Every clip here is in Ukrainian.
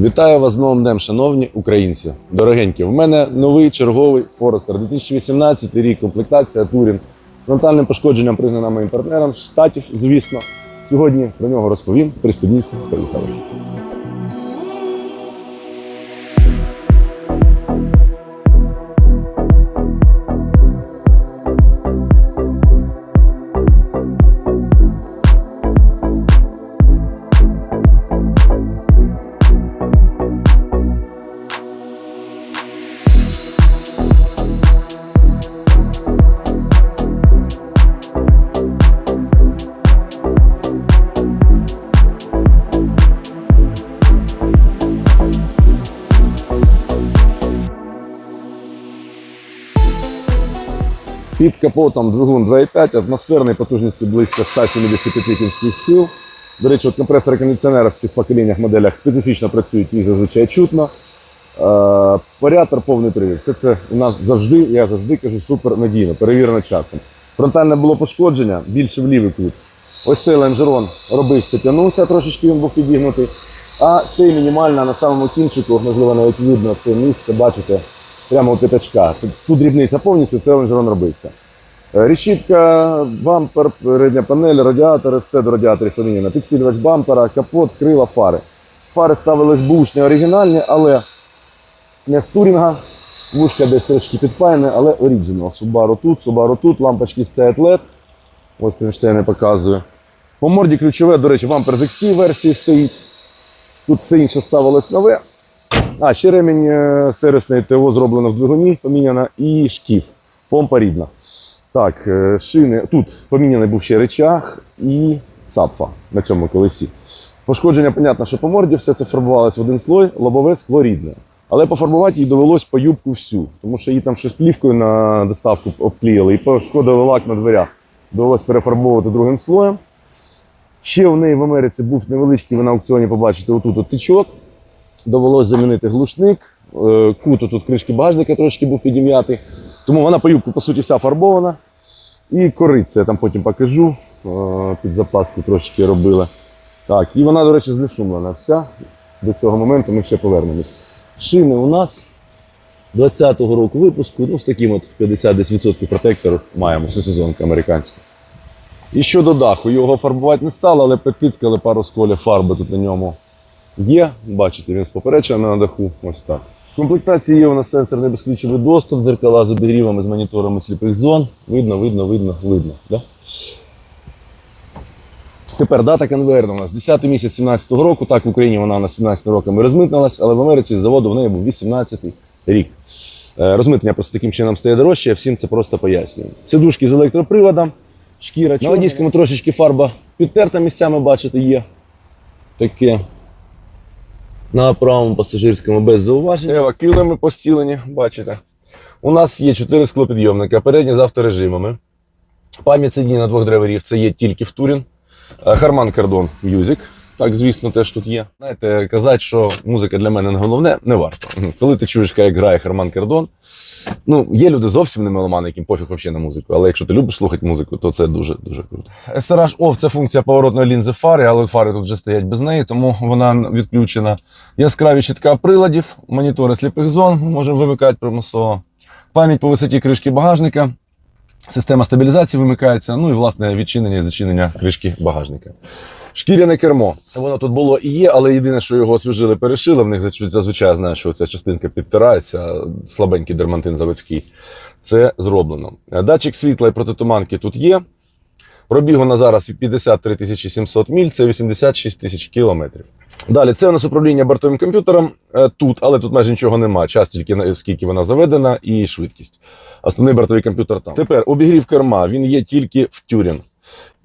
Вітаю вас з новим днем, шановні українці. Дорогенькі, в мене новий черговий Форестер 2018 рік, комплектація Турін з фронтальним пошкодженням признана моїм партнером з штатів, звісно. Сьогодні про нього розповім. Пристегніться, поїхали. Під капотом двигун 2,5, атмосферної потужності близько 175 кінських сил. До речі, от компресори кондиціонера в цих поколіннях моделях специфічно працюють, їх зазвичай чутно. Е, Варіатор повний привід. Все це у нас завжди, я завжди кажу, супер надійно, перевірено часом. Фронтальне було пошкодження, більше в лівий кут. Ось цей лонжерон робився, тягнувся, трошечки він був підігнутий. А цей мінімально на самому кінчику, можливо, навіть видно це місце, бачите, прямо у п'ятачка. Тут, дрібниця повністю, це лонжерон робився. Е, бампер, передня панель, радіатори, все до радіаторів поміняно. Підсилювач бампера, капот, крила, фари. Фари ставились бушні оригінальні, але не з турінга. Вушка десь трошки підпаяне, але оригінал. Subaru тут, Subaru тут, лампочки стоять LED. Ось Кронштейн я показую. По морді ключове, до речі, бампер з XT версії стоїть. Тут все інше ставилось нове. А, ще ремінь е, сервісний ТО зроблено в двигуні, поміняно і шкіф. Помпа рідна. Так, е, шини. Тут поміняний був ще речах і цапфа на цьому колесі. Пошкодження, понятно, що по морді все це фарбувалось в один слой, лобове скло рідне. Але пофарбувати їй довелось по юбку всю, тому що її там щось плівкою на доставку обклеїли і пошкодили лак на дверях. Довелось перефарбовувати другим слоєм. Ще в неї в Америці був невеличкий, ви на аукціоні побачите, отут от тичок. Довелось замінити глушник. Е, Кут тут кришки багажника трошки був підім'ятий. Тому вона по юбку, по суті, вся фарбована. І кориця, я там потім покажу. Е, Під запаску трошечки робила. Так, і вона, до речі, знешумлена вся. До цього моменту ми ще повернемось. Шини у нас 20-го року випуску, ну з таким от 50% протектору маємо, всесезонка американська. І щодо даху, його фарбувати не стало, але підтискали пару сколів фарби тут на ньому є. Бачите, він з поперечина на даху. Ось так. В комплектації є у нас сенсорний безключовий доступ, дзеркала з обігрівами, з моніторами сліпих зон. Видно, видно, видно, видно. Да? Тепер дата конвейерна у нас 10 місяць 17 року. Так, в Україні вона у нас 17 роками розмитнилась, але в Америці з заводу в неї був 18 рік. Е, Розмитнення просто таким чином стає дорожче, я всім це просто пояснюю. Сидушки з електроприводом, шкіра. На водійському трошечки фарба підтерта місцями, бачите, є. Таке. На правому пасажирському без зауважень. Ева, килими постілені, бачите. У нас є 4 склопідйомника, передні з авторежимами. Пам'ять сидінь на двох драйверів це є тільки в Турін. Е, Харман Кардон Music. Так, звісно, теж тут є. Знаєте, казати, що музика для мене не головне, не варто. Коли ти чуєш, як грає Харман Кардон, ну, є люди зовсім не меломани, яким пофіг взагалі на музику. Але якщо ти любиш слухати музику, то це дуже дуже круто. SRH OFF – це функція поворотної лінзи фари, але фари тут вже стоять без неї, тому вона відключена. Яскраві щитка приладів, монітори сліпих зон, ми можемо вимикати примусово. Пам'ять по висоті кришки багажника. Система стабілізації вимикається, ну і власне відчинення і зачинення кришки багажника. Шкіряне кермо. Воно тут було і є, але єдине, що його освіжили, перешили. В них зазвичай- знаю, що ця частинка підтирається, слабенький дермантин заводський. Це зроблено. Датчик світла і протитуманки тут є. Пробігу на зараз 53 700 міль, це 86 тисяч кілометрів. Далі, це у нас управління бортовим комп'ютером е, тут, але тут майже нічого немає. Час тільки скільки вона заведена, і швидкість. Основний бортовий комп'ютер там. Тепер обігрів керма, він є тільки в тюрінг.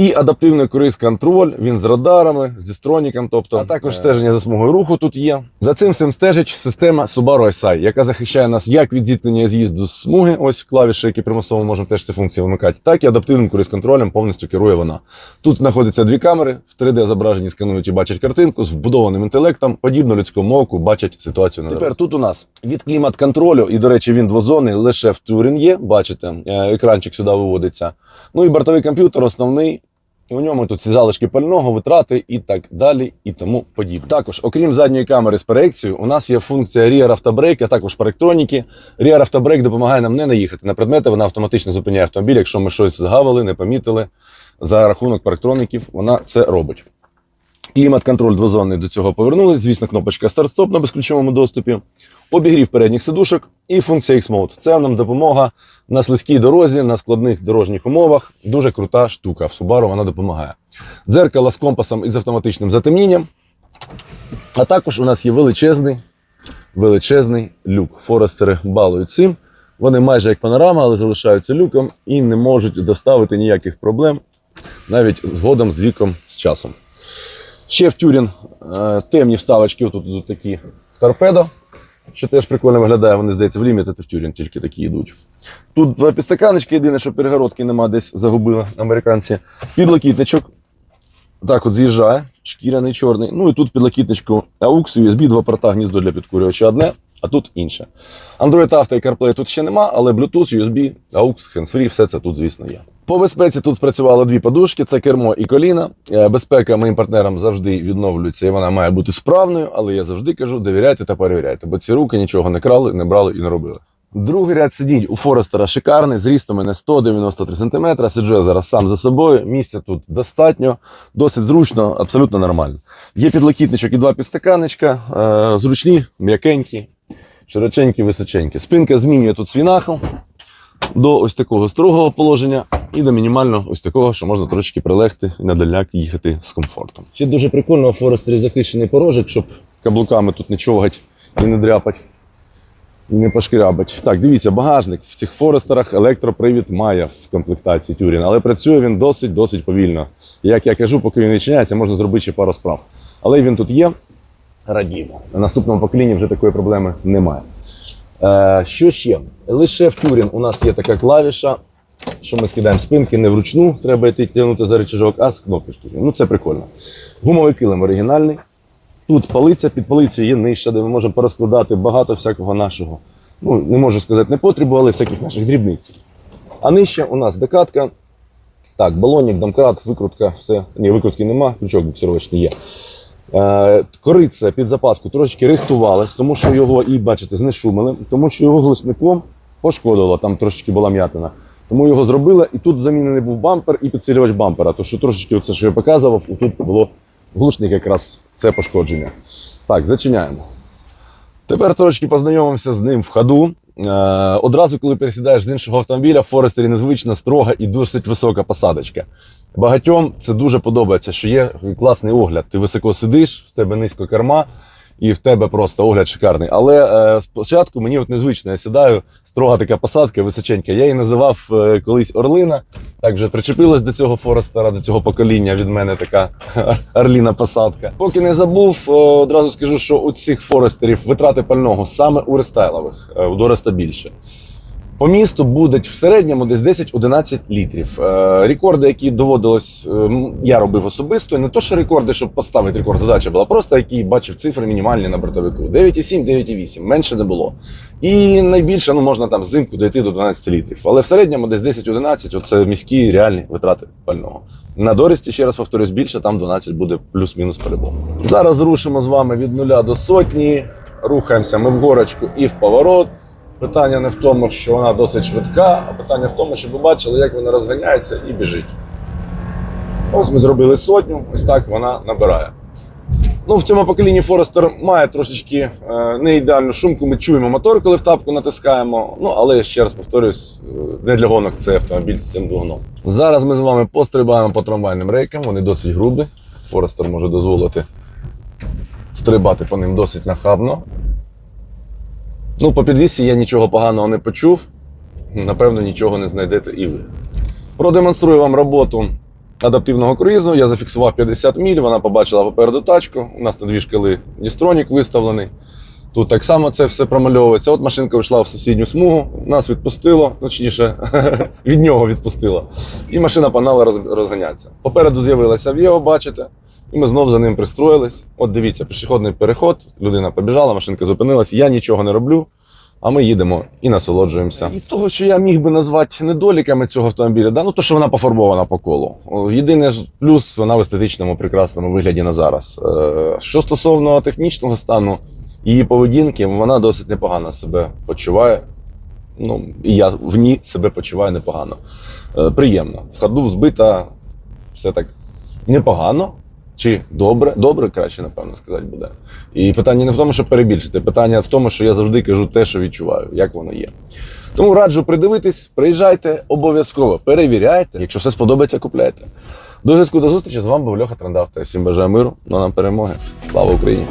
І адаптивний круїз-контроль, він з радарами, з дистроніком, тобто, а також стеження за смугою руху тут є. За цим всім стежить система Subaru SI, яка захищає нас як від зіткнення з'їзду з смуги, ось клавіші, які примусово можемо теж ці функції вимикати, так і адаптивним круїз-контролем повністю керує вона. Тут знаходяться дві камери, в 3D зображенні сканують і бачать картинку з вбудованим інтелектом, подібно людському оку, бачать ситуацію на Тепер тут у нас від клімат-контролю, і, до речі, він двозонний, лише в Турін є, бачите, е, екранчик сюди виводиться. Ну і бортовий комп'ютер основний. У ньому тут ці залишки пального, витрати і так далі, і тому подібне. Також, окрім задньої камери з проекцією, у нас є функція Rear автобрейк, а також паректроніки. Rear автобрейк допомагає нам не наїхати на предмети, вона автоматично зупиняє автомобіль, якщо ми щось згавили, не помітили. За рахунок паректроніків вона це робить. Клімат-контроль двозонний до цього повернулись. Звісно, кнопочка старт-стоп на безключовому доступі, обігрів передніх сидушок і функція X-Mode. Це нам допомога на слизькій дорозі, на складних дорожніх умовах. Дуже крута штука. В Subaru вона допомагає. Дзеркало з компасом і з автоматичним затемнінням. А також у нас є величезний, величезний люк. Форестери балують цим. Вони майже як панорама, але залишаються люком і не можуть доставити ніяких проблем навіть згодом з віком, з часом. Ще в Тюрін е, темні вставочки, тут такі торпедо, що теж прикольно виглядає. Вони, здається, в ліміт, в Тюрін тільки такі йдуть. Тут два підстаканочки, єдине, що перегородки нема, десь загубили американці. Підлокітничок. Так от з'їжджає, шкіряний чорний. Ну і тут підлокітничку AUX, USB, два порта, гніздо для підкурювача одне, а тут інше. Android Auto і CarPlay тут ще нема, але Bluetooth, USB, AUX, hands-free, все це тут, звісно, є. По безпеці тут спрацювало дві подушки: це кермо і коліна. Е, Безпека моїм партнерам завжди відновлюється, і вона має бути справною, але я завжди кажу: довіряйте та перевіряйте, бо ці руки нічого не крали, не брали і не робили. Другий ряд сидінь у Форестера шикарний, зріст у мене 193 см. Сиджу я зараз сам за собою. Місця тут достатньо, досить зручно, абсолютно нормально. Є підлокітничок і два підстаканечка, е, зручні, м'якенькі, широченькі, височенькі. Спинка змінює тут свій до ось такого строгого положення і до мінімального ось такого, що можна трошечки прилегти і на дальняк їхати з комфортом. Ще дуже прикольно у Форестері захищений порожик, щоб каблуками тут не човгать і не дряпать. І не пошкрябать. Так, дивіться, багажник в цих форестерах електропривід має в комплектації Тюрін, але працює він досить-досить повільно. Як я кажу, поки він відчиняється, можна зробити ще пару справ. Але він тут є. Радімо. На наступному поколінні вже такої проблеми немає. Е, що ще? Лише в Тюрін у нас є така клавіша, що ми скидаємо спинки не вручну, треба йти тягнути за рычажок, а з кнопочки. Ну це прикольно. Гумовий килим оригінальний. Тут полиця, під полицею є нижча, де ми можемо порозкладати багато всякого нашого. Ну, не можу сказати непотребу, але всяких наших дрібниць. А нижче у нас декатка. Так, балонник, домкрат, викрутка, все. Ні, викрутки нема, крючок буксировочний є. Е, кориця під запаску трошечки рихтувалась, тому що його і, бачите, знешумили, тому що його глушником пошкодило, там трошечки була м'ятина. Тому його зробили, і тут замінений був бампер і підсилювач бампера. То що трошечки оце, що я показував, тут було глушник якраз це пошкодження. Так, зачиняємо. Тепер трошки познайомимося з ним в ходу. Е, одразу, коли пересідаєш з іншого автомобіля, в Форестері незвична, строга і досить висока посадочка. Багатьом це дуже подобається, що є класний огляд. Ти високо сидиш, в тебе низько керма, і в тебе просто огляд шикарний. Але е, спочатку мені от незвично, я сідаю, строга така посадка, височенька. Я її називав е, колись Орлина. Так вже причепилась до цього Форестера, до цього покоління від мене така орліна посадка. Поки не забув, е, одразу скажу, що у цих Форестерів витрати пального саме у рестайлових, е, у Дореста більше. По місту будуть в середньому десь 10-11 літрів. Е, рекорди, які доводилось, е, я робив особисто. Не то, що рекорди, щоб поставити рекорд, задача була просто, який бачив цифри мінімальні на бортовику. 9,7, 9,8, менше не було. І найбільше ну, можна там взимку дійти до 12 літрів. Але в середньому десь 10-11 оце міські реальні витрати пального. На Дорісті, ще раз повторюсь, більше, там 12 буде плюс-мінус по-любому. Зараз рушимо з вами від нуля до сотні. Рухаємося ми в горочку і в поворот. Питання не в тому, що вона досить швидка, а питання в тому, щоб ви бачили, як вона розганяється і біжить. Ось ми зробили сотню, ось так вона набирає. Ну, в цьому поколінні Форестер має трошечки е, не ідеальну шумку. Ми чуємо мотор, коли в тапку натискаємо. Ну, але ще раз повторюсь, е, не для гонок цей автомобіль з цим двигуном. Зараз ми з вами пострибаємо по трамвайним рейкам, вони досить грубі. Форестер може дозволити стрибати по ним досить нахабно. Ну, по підвісі я нічого поганого не почув. Напевно, нічого не знайдете і ви. Продемонструю вам роботу адаптивного круїзу. Я зафіксував 50 міль, вона побачила попереду тачку. У нас на дві шкали дістронік виставлений. Тут так само це все промальовується. От машинка вийшла в сусідню смугу, нас відпустило, точніше, від нього відпустило. І машина погнала роз- розганятися. Попереду з'явилася Віо, бачите, і ми знов за ним пристроїлись. От дивіться, пішохідний переход, людина побіжала, машинка зупинилась. Я нічого не роблю. А ми їдемо і насолоджуємося. І з того, що я міг би назвати недоліками цього автомобіля, да, ну то, що вона пофарбована по колу. Ж плюс вона в естетичному прекрасному вигляді на зараз. Е, Що стосовно технічного стану її поведінки, вона досить непогано себе почуває. Ну, і я в ній себе почуваю непогано. Е, Приємно. В ходу збита, все так непогано. Чи добре? Добре, краще, напевно, сказати буде. І питання не в тому, щоб перебільшити, питання в тому, що я завжди кажу те, що відчуваю, як воно є. Тому раджу придивитись, приїжджайте обов'язково, перевіряйте. Якщо все сподобається, купляйте. До зв'язку до зустрічі з вами був Льоха Трандавта. Всім бажаю миру, ну нам перемоги. Слава Україні!